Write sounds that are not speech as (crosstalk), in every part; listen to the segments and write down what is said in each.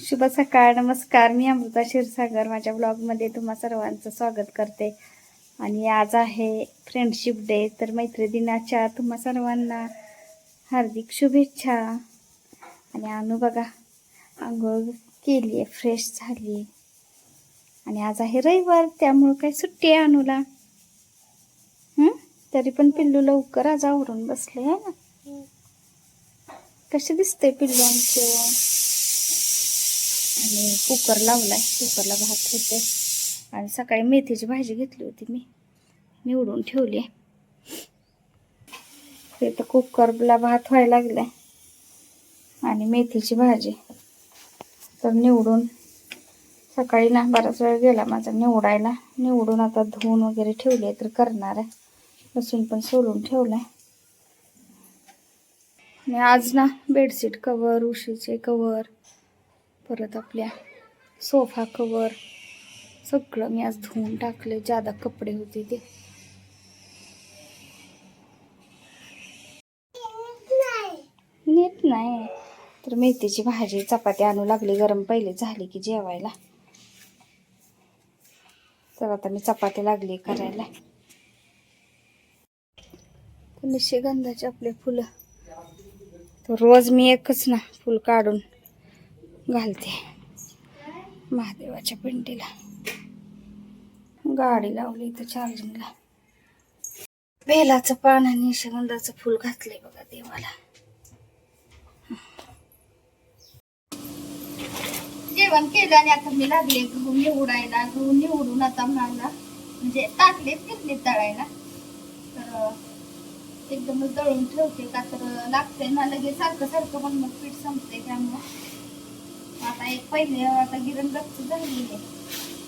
शुभ सकाळ नमस्कार. मी अमृता क्षीरसागर. माझ्या ब्लॉगमध्ये तुम्हा सर्वांचं स्वागत करते. आणि आज आहे फ्रेंडशिप डे तर मैत्री दिनाच्या तुम्हा सर्वांना हार्दिक शुभेच्छा. आणि अनु बघा आंघोळ केली आहे फ्रेश झाली आणि आज आहे रविवार त्यामुळं काही सुट्टी आहे अनुला? हं? तरी पण पिल्लू लवकर आज आवरून बसले आहे ना? कसे दिसते पिल्लू आमचे? आणि कुकर लावलाय. कुकरला भात होते आणि सकाळी मेथीची भाजी घेतली होती मी. निवडून ठेवली ते तर कुकरला भात व्हायला लागलाय. आणि मेथीची भाजी. तर निवडून सकाळी ना बराच वेळ गेला माझा निवडायला. निवडून आता धुवून वगैरे ठेवली आहे तर करणार आहे. लसूण पण सोलून ठेवलाय. आणि आज ना बेडशीट कवर उशीचे कवर परत आपल्या सोफा कवर सगळं मी आज धुवून टाकले ज्यादा कपडे होते ते. नीट नाही. तर मेथीची भाजी चपाती आणू लागली. गरम पहिले झाली की जेवायला. तर आता मी चपाती लागली करायला. निशिगंधाची आपले फुलं. तर रोज मी एकच ना फुल काढून घालते. महादेवाच्या पिंडीला. गाडी लावली इथं चार्जिंगला. बेलाचं पान आणि निशिगंधाचं फुल घातलंय बघा देवाला. जेवण केलं आणि आता मी लागले गहू निवडायला. गहू निवडून आता मला म्हणजे टाकले घेतले तळायला. तर एकदमच दळून ठेवते का तर लागते ना लगेच सारखं सारखं पण मग पीठ संपते त्यामुळं. आता एक पहिले आता गिरण गच्च झालेली आहे.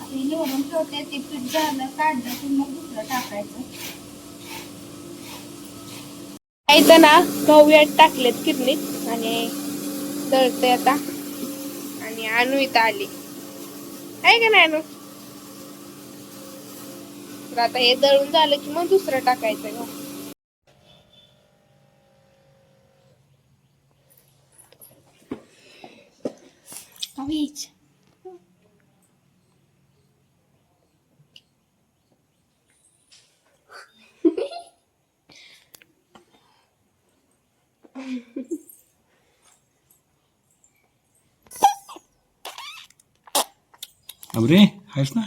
आता ही निवडून ठेवते ते पीठ झालं काढलं की मग दुसरं टाकायचं. इथं ना गहू यात टाकलेत किडनीत आणि दळते आता. आणि अनु इथं आली. आहे का नाही अनु तर आता हे दळून झालं की मग दुसरं टाकायचं गहू वीज अबरे आहेस ना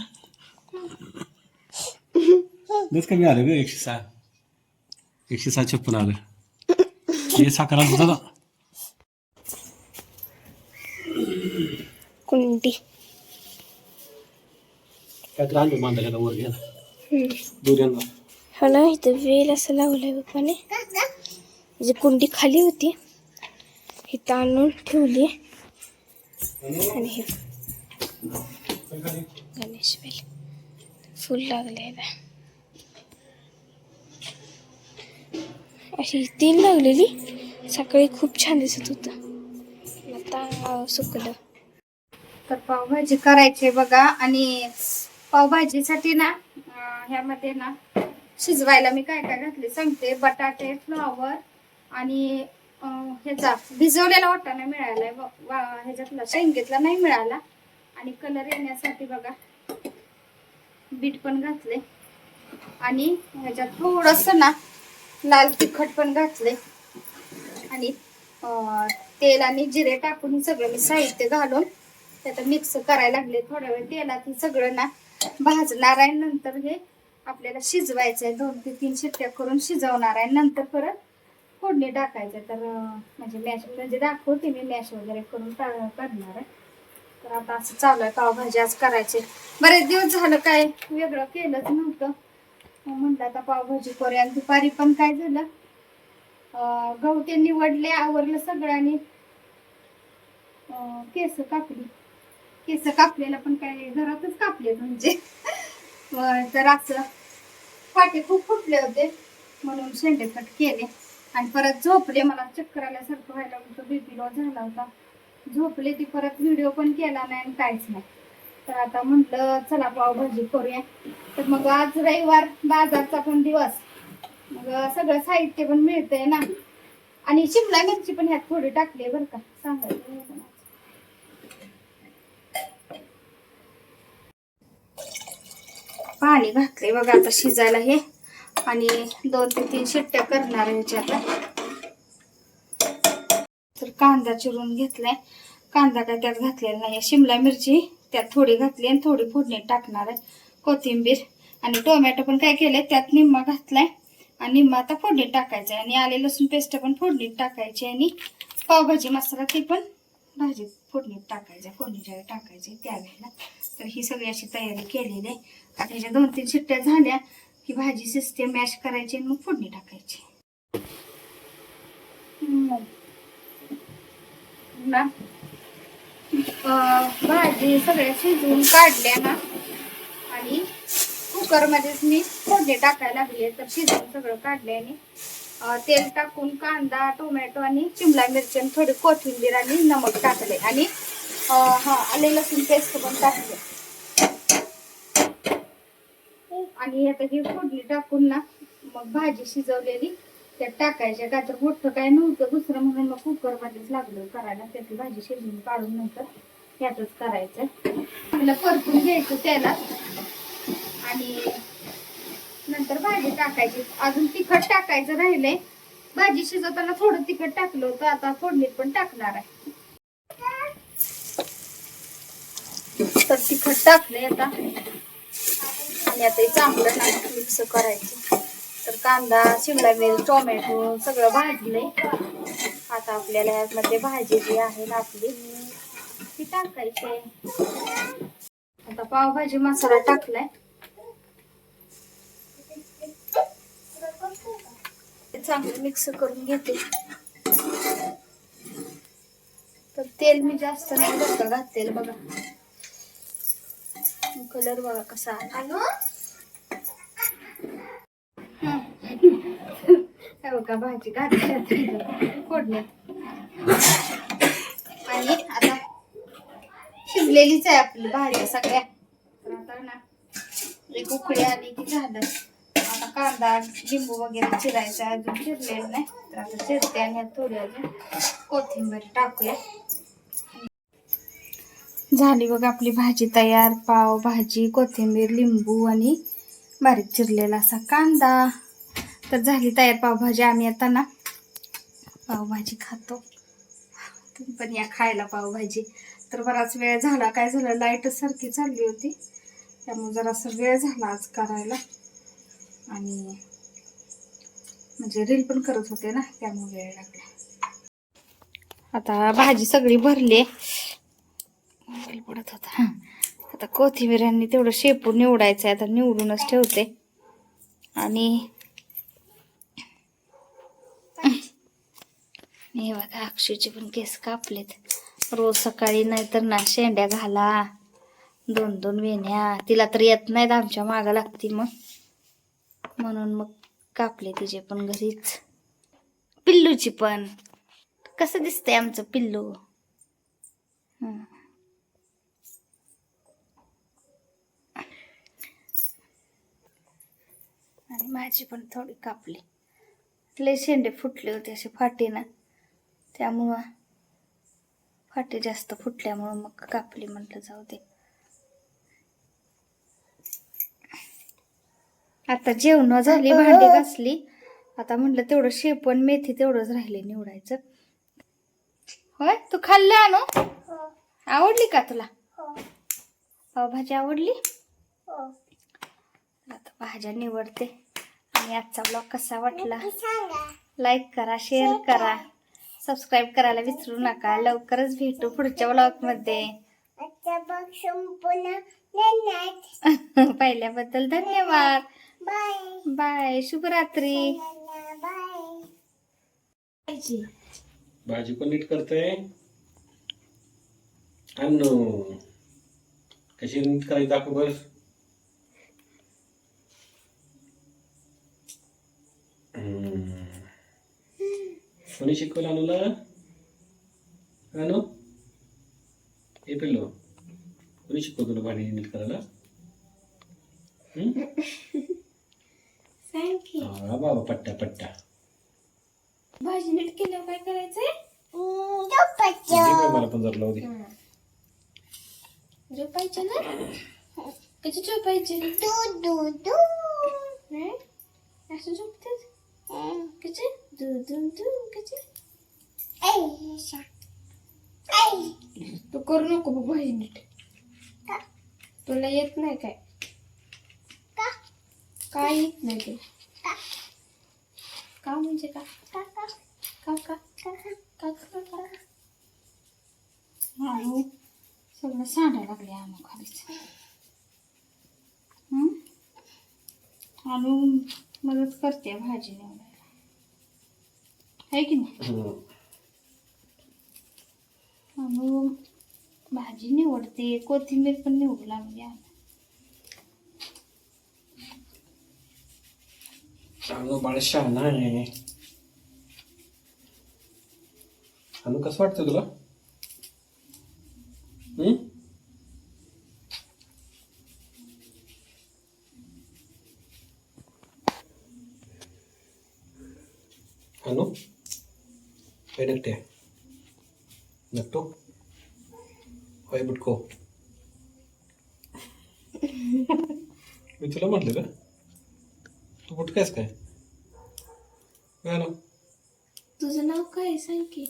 तेच कमी आलं ग एकशे सहा एकशे सहा छप्पन आलं हे साखर आलं कुंडी. काय तर आणलं बांधायला वर घ्या दूर यांना हो ना इथं वेल असं लावलंय पप्पाने जी कुंडी खाली होती इथं आणून ठेवली आणि हे गणेश वेल. फुल लागले याला. अशी तीन लागलेली. सकाळी खूप छान दिसत होतं. आता सुकलं. तर पावभाजी करायची बघा. आणि पावभाजीसाठी ना ह्यामध्ये ना शिजवायला मी काय काय घातले सांगते. बटाटे फ्लॉवर आणि ह्याचा भिजवलेला वाटाणा मिळालाय. व- वा- ह्याच्यातला शेंगेतला नाही मिळाला. आणि कलर येण्यासाठी बघा बीट पण घातले. आणि ह्याच्यात थोडस ना लाल तिखट पण घातले. आणि तेल आणि जिरे टाकून सगळं मी साहित्य घालून आता मिक्स करायला लागले. थोड्या वेळ तेलात हे सगळं ना भाजणार आहे. नंतर हे आपल्याला शिजवायचं आहे. दोन ते तीन शिट्ट्या करून शिजवणार आहे. नंतर परत फोडणी टाकायचं. तर म्हणजे मॅश म्हणजे दाखवते मी मॅश वगैरे करून टा- करणार आहे. तर आता असं चालू आहे. पावभाजी आज करायचे. बरेच दिवस झालं काय वेगळं केलंच नव्हतं. म्हणलं म्हटलं आता पावभाजी करूया. आणि दुपारी पण काय झालं? अं, गहू ते निवडले आवरलं सगळ्यांनी केस कापली. केस कापलेलं पण काय घरातच कापले म्हणजे. तर असं फाटे खूप फुटले होते म्हणून शेंडे कट केले. आणि परत झोपले मला चक्कर आल्यासारखं व्हायला होतं बीपी लो झाला होता. झोपले ती परत व्हिडिओ पण केला नाही आणि काहीच नाही. तर आता म्हटलं चला पावभाजी करूया. तर मग आज रविवार बाजारचा पण दिवस. मग सगळं साहित्य पण मिळतंय ना. आणि शिमला मिरची पण ह्यात थोडी टाकली बरं का. सांगायचं नाही कोणाचं. पाणी घातले बघा आता शिजायला हे. आणि दोन ते तीन शिट्ट्या करणार आहे ह्याच्या आता. तर कांदा चिरून घेतलाय. कांदा काय त्यात घातलेला नाही. शिमला मिरची त्यात थोडी घातली आणि थोडी फोडणी टाकणार आहे. कोथिंबीर आणि टोमॅटो पण काय केलंय त्यात निम्मा घातलाय. आणि निम्मा आता फोडणीत टाकायचं आहे आणि आले लसूण पेस्ट पण फोडणीत टाकायची आणि पावभाजी मसाला ते पण भाजीत फोडणीत टाकायचं. फोडणीच्या टाकायची टाकायचे त्यावेळेला. तर ही सगळी अशी तयारी केलेली आहे. आता ह्याच्या दोन तीन शिट्ट्या झाल्या की भाजी शिजते मॅश करायची आणि मग फोडणी टाकायची. ना. भाजी सगळ्या शिजवून काढल्या ना. आणि कुकरमध्येच मी फोडणी टाकायला लागली तर शिजवून सगळं काढले आणि तेल टाकून कांदा टोमॅटो आणि शिमला मिरची आणि थोडी कोथिंबीर आणि नमक टाकले आणि हा आले लसूण पेस्ट पण टाकले आणि आता ही फोडणी टाकून ना मग भाजी शिजवलेली त्यात टाकायच्या का तर मोठं काय नव्हतं दुसरं म्हणून मग कुकर मध्येच लागलं करायला. त्यातली भाजी शिजवून काढून नंतर त्यातच करायचं. आपलं परतून घ्यायचं त्याला. आणि नंतर भाजी टाकायची. अजून तिखट टाकायचं राहिलंय. भाजी शिजवताना थोडं तिखट टाकलं होतं आता फोडणीत पण टाकणार आहे. तर तिखट टाकलंय आता. आणि आता हे चांगलं ना मिक्स करायचं. तर कांदा शिमला मिरची टोमॅटो सगळं भाजलंय. आता आपल्याला यामध्ये भाजी जी आहे ना आपली ती टाकायची आता पावभाजी मसाला टाकलाय. ते चांगलं मिक्स करून घेते. तर तेल मी जास्त नाही का घातलेलं बघा. कलर बघा कसा आला हे बघा भाजी घातली फोडण्यात आणि आता शिजलेलीच आहे आपली भाज्या सगळ्या. आता ना एक उकळी आली की झालं. आता कांदा लिंबू वगैरे चिरायचा अजून चिरलेलं नाही. तर आता चिरते आणि थोडी अजून कोथिंबीर टाकूया. झाली बघ आपली भाजी तयार पाव भाजी कोथिंबीर लिंबू आणि बारीक चिरलेला असा कांदा. तर झाली तयार पावभाजी. आम्ही आता ना पावभाजी खातो. तुम्ही पण या खायला पावभाजी. तर बराच वेळ झाला. काय झालं? लाइट सारखी चालली होती. त्यामुळे जरासा वेळ झाला आज करायला. आणि म्हणजे रील पण करत होते ना त्यामुळे वेळ लागला. आता भाजी सगळी भरली पडत होता. आता कोथिंबीरांनी तेवढं शेपून निवडायचं आहे आता निवडूनच ठेवते. आणि हे बघा अक्षूचे पण केस कापलेत. रोज सकाळी नाहीतर ना शेंड्या घाला. दोन दोन वेण्या. तिला तर येत नाहीत आमच्या मागं लागती मग. म्हणून मग कापले तिचे पण घरीच. पिल्लूची पण. कसं दिसतंय आमचं पिल्लू? आणि माझी पण थोडी कापली. लय शेंडे फुटले होते असे फाटीनं. त्यामुळं फाटे जास्त फुटल्यामुळं मग कापली म्हटलं जाऊ दे. आता जेवण झाली भांडी घासली. आता म्हटलं तेवढं शेपण मेथी तेवढंच राहिले निवडायचं. होय? तू खाल्लं आणू? आवडली का तुला? पावभाजी आवडली? आता भाज्या निवडते. आणि आजचा ब्लॉग कसा वाटला? लाईक करा शेअर करा. सबस्क्राईब करायला विसरू नका. लवकरच भेटू पुढच्या ब्लॉगमध्ये. (laughs) पाहिल्याबद्दल धन्यवाद. बाय शुभरात्री. भाजी पण नीट करते. अन्नू. कशी नीट करायची दाखव बस. हम्म. कोणी शिकवलं अनुला अनु हे पिल्लो कोणी शिकवलं तुला भाजी नीट करायला? हा बाबा पट्टा पट्टा भाजी नीट केल्यावर काय करायचंय मला पण जर लावू दे झोपायचं ना कशी झोपायचे? असं दू कसे तू करू नको बाबा हे नीट. तुला येत नाही काय? काय येत नाही ते? का? म्हणजे का? का का? का का? हो. सगळं सांडायला लागले आम्हा खालीच. आणून मदत करते भाजी निवडायला आहे की नाही? हळू भाजी निवडते कोथिंबीर पण निवडू लागली अगं बाळ शहाणा आहे. अनु कसं वाटतं तुला? हम्म? अनु काय नकटे नकटो होय बुटको. मी तुला म्हटलं का? तू बुटकायस काय? काय ना तुझं नाव काय आहे? सांग की.